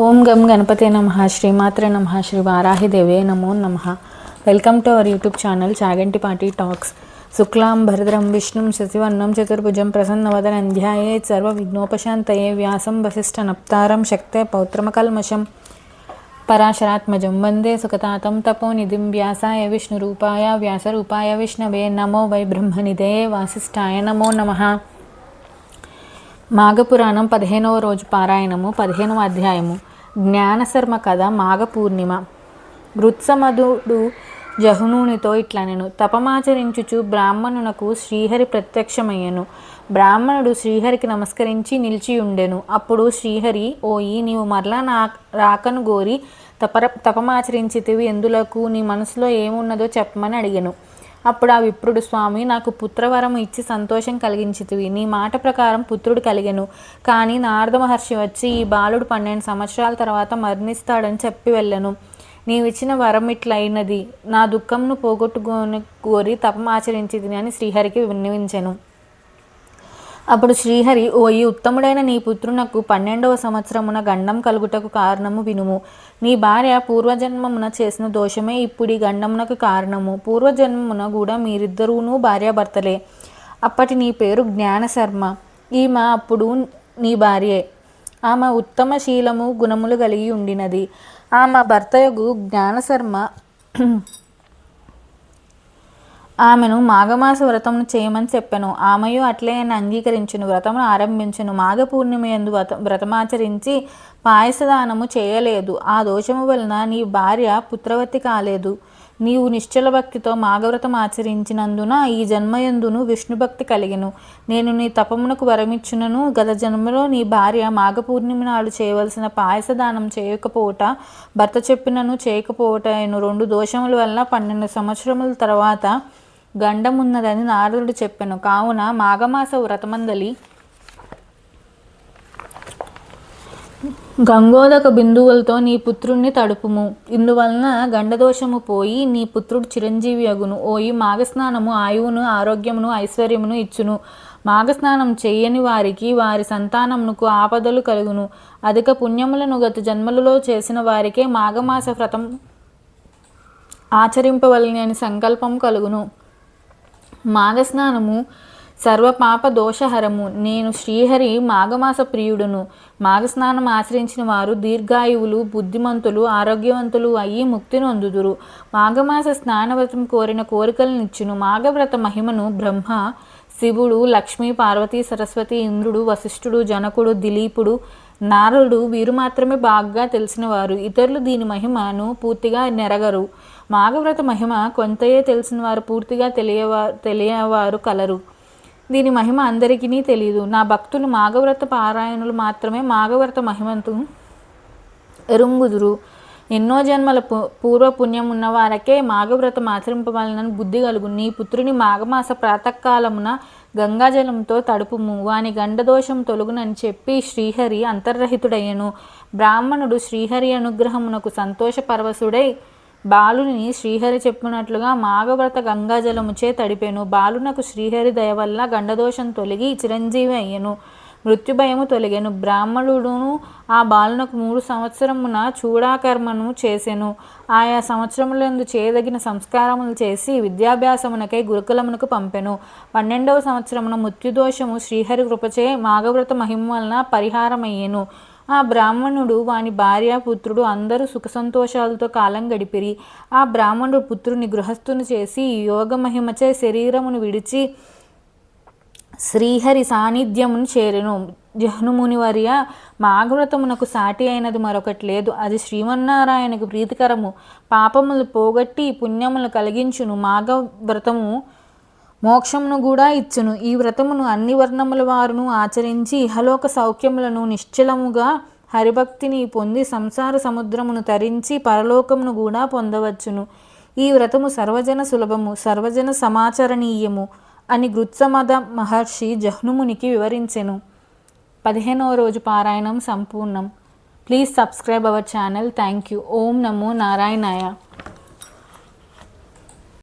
ఓం గం గణపతే నమ. శ్రీమాత్రే నమ. శ్రీ వారాహిదేవే నమో నమ. Welcome to our YouTube channel Chaganti party talks. శుక్లాం భరద్రం విష్ణుం శశివర్ణం చతుర్భుజం ప్రసన్నవదనం ధ్యాయేత్ సర్వ విఘ్నోపశాంతయే వ్యాసం వశిష్ట నప్తారం శక్తే పౌత్రమకల్మషం. పరాశరాత్మజం వందే సుఖతాతం తపోనిధిం వ్యాసాయ విష్ణురూపాయ వ్యాసరూపాయ విష్ణవే నమో వై బ్రహ్మనిదే వాసిష్ఠాయ నమో నమః. మాఘపురాణం పదిహేనవ రోజు పారాయణము పదిహేనవ అధ్యాయము. జ్ఞానశర్మ కథ మాఘ పూర్ణిమ గృత్సమధుడు జహునునితో ఇట్లనెను తపమాచరించుచు బ్రాహ్మణునకు శ్రీహరి ప్రత్యక్షమయ్యను. బ్రాహ్మణుడు శ్రీహరికి నమస్కరించి నిలిచి ఉండెను అప్పుడు శ్రీహరి ఓయి నీవు మరలా నా రాకను గోరి తపర తపమాచరించితివి ఎందులకు? నీ మనసులో ఏమున్నదో చెప్పమని అడిగెను. అప్పుడు ఆ విప్రుడు స్వామి నాకు పుత్రవరం ఇచ్చి సంతోషం కలిగించితివి. నీ మాట ప్రకారం పుత్రుడు కలిగెను. కానీ నారద మహర్షి వచ్చి ఈ బాలుడు పన్నెండు సంవత్సరాల తర్వాత మరణిస్తాడని చెప్పి వెళ్ళను. నీవిచ్చిన వరం ఇట్లయినది. నా దుఃఖంను పోగొట్టుకొని కోరి తపం అని శ్రీహరికి విన్నవించెను. అప్పుడు శ్రీహరి ఓ ఈ ఉత్తముడైన నీ పుత్రునకు పన్నెండవ సంవత్సరమున గండం కలుగుటకు కారణము వినుము. నీ భార్య పూర్వజన్మమున చేసిన దోషమే ఇప్పుడు ఈ గండమునకు కారణము. పూర్వజన్మమున కూడా మీరిద్దరూనూ భార్యాభర్తలే. అప్పటి నీ పేరు జ్ఞానశర్మ. ఈమె అప్పుడు నీ భార్యే. ఆమె ఉత్తమ శీలము గుణములు కలిగి ఉండినది. ఆమె భర్తయగు జ్ఞానశర్మ ఆమెను మాఘమాస వ్రతమును చేయమని చెప్పాను. ఆమెయు అట్లే అని అంగీకరించును. వ్రతమును ఆరంభించును. మాఘ పూర్ణిమ ఎందు వ్రత వ్రతమాచరించి పాయసదానము చేయలేదు. ఆ దోషము వలన నీ భార్య పుత్రవతి కాలేదు. నీవు నిశ్చల భక్తితో మాఘవ్రతం ఆచరించినందున ఈ జన్మయందును విష్ణుభక్తి కలిగెను. నేను నీ తపమునకు వరమిచ్చునను. గత జన్మలో నీ భార్య మాఘ పూర్ణిమ నాడు చేయవలసిన పాయసదానం చేయకపోవట భర్త చెప్పినను చేయకపోవట రెండు దోషముల వల్ల పన్నెండు సంవత్సరముల తర్వాత గండమున్నదని నారదుడు చెప్పాను. కావున మాఘమాస వ్రతమందలి గంగోదక బిందువులతో నీ పుత్రుణ్ణి తడుపుము. ఇందువలన గండదోషము పోయి నీ పుత్రుడు చిరంజీవి అగును. ఓయి మాఘస్నానము ఆయువును ఆరోగ్యమును ఐశ్వర్యమును ఇచ్చును. మాఘస్నానం చేయని వారికి వారి సంతానమునకు ఆపదలు కలుగును. అధిక పుణ్యములను గత జన్మలలో చేసిన వారికే మాఘమాస వ్రతం ఆచరింపవలని అని సంకల్పం కలుగును. మాఘస్నానము సర్వపాప దోషహరము. నేను శ్రీహరి మాఘమాస ప్రియుడును. మాఘస్నానం ఆచరించిన వారు దీర్ఘాయువులు బుద్ధిమంతులు ఆరోగ్యవంతులు అయ్యి ముక్తిని అందుదురు మాఘమాస స్నానవ్రతం కోరిన కోరికలనిచ్చును. మాఘవ్రత మహిమను బ్రహ్మ శివుడు లక్ష్మి పార్వతి సరస్వతి ఇంద్రుడు వశిష్ఠుడు జనకుడు దిలీపుడు నారదుడు వీరు మాత్రమే బాగా తెలిసినవారు. ఇతరులు దీని మహిమను పూర్తిగా నెరగరు. మాఘవ్రత మహిమ కొంతయే తెలిసిన వారు పూర్తిగా తెలియవా తెలియవారు కలరు. దీని మహిమ అందరికీ తెలియదు నా భక్తులు మాఘవ్రత పారాయణులు మాత్రమే మాఘవ్రత మహిమంతు ఎరుంగుదురు ఎన్నో జన్మల పు పూర్వ పుణ్యం ఉన్న వారకే మాఘవ్రతం ఆచరింపవలనని బుద్ధి కలుగు. నీ పుత్రుని మాఘమాస ప్రాతకాలమున గంగాజలంతో తడుపుము వాని గండదోషం తొలుగునని చెప్పి శ్రీహరి అంతర్రహితుడయ్యను. బ్రాహ్మణుడు శ్రీహరి అనుగ్రహమునకు సంతోష పరవశుడై బాలుని శ్రీహరి చెప్పినట్లుగా మాఘవ్రత గంగాజలముచే తడిపెను. బాలునకు శ్రీహరి దయ వల్ల గండదోషం తొలగి చిరంజీవి అయ్యను. మృత్యుభయము తొలగెను. బ్రాహ్మణుడును ఆ బాలునకు మూడు సంవత్సరమున చూడాకర్మను చేసెను. ఆయా సంవత్సరములందు చేయదగిన సంస్కారములు చేసి విద్యాభ్యాసమునకై గురుకులమునకు పంపెను. పన్నెండవ సంవత్సరమున మృత్యుదోషము శ్రీహరి కృపచే మాఘవ్రత మహిమ వలన పరిహారమయ్యెను. ఆ బ్రాహ్మణుడు వాని భార్య పుత్రుడు అందరూ సుఖ సంతోషాలతో కాలం గడిపిరి. ఆ బ్రాహ్మణుడు పుత్రుని గృహస్థుని చేసి యోగ మహిమచే శరీరమును విడిచి శ్రీహరి సాన్నిధ్యమును చేరెను. జహ్నుమునివర్య మాఘవ్రతమునకు సాటి అయినది మరొకటి లేదు. అది శ్రీమన్నారాయణకు ప్రీతికరము. పాపములు పోగొట్టి పుణ్యములు కలిగించును. మాఘవ్రతము మోక్షమును కూడా ఇచ్చును. ఈ వ్రతమును అన్ని వర్ణముల వారును ఆచరించి ఇహలోక సౌఖ్యములను నిశ్చలముగా హరిభక్తిని పొంది సంసార సముద్రమును తరించి పరలోకమును కూడా పొందవచ్చును. ఈ వ్రతము సర్వజన సులభము. సర్వజన సమాచరణీయము. అని గృత్సమద మహర్షి జహ్నుమునికి వివరించెను. పదిహేనవ రోజు పారాయణం సంపూర్ణం. Please subscribe our channel. Thank you ఓం నమో నారాయణాయ.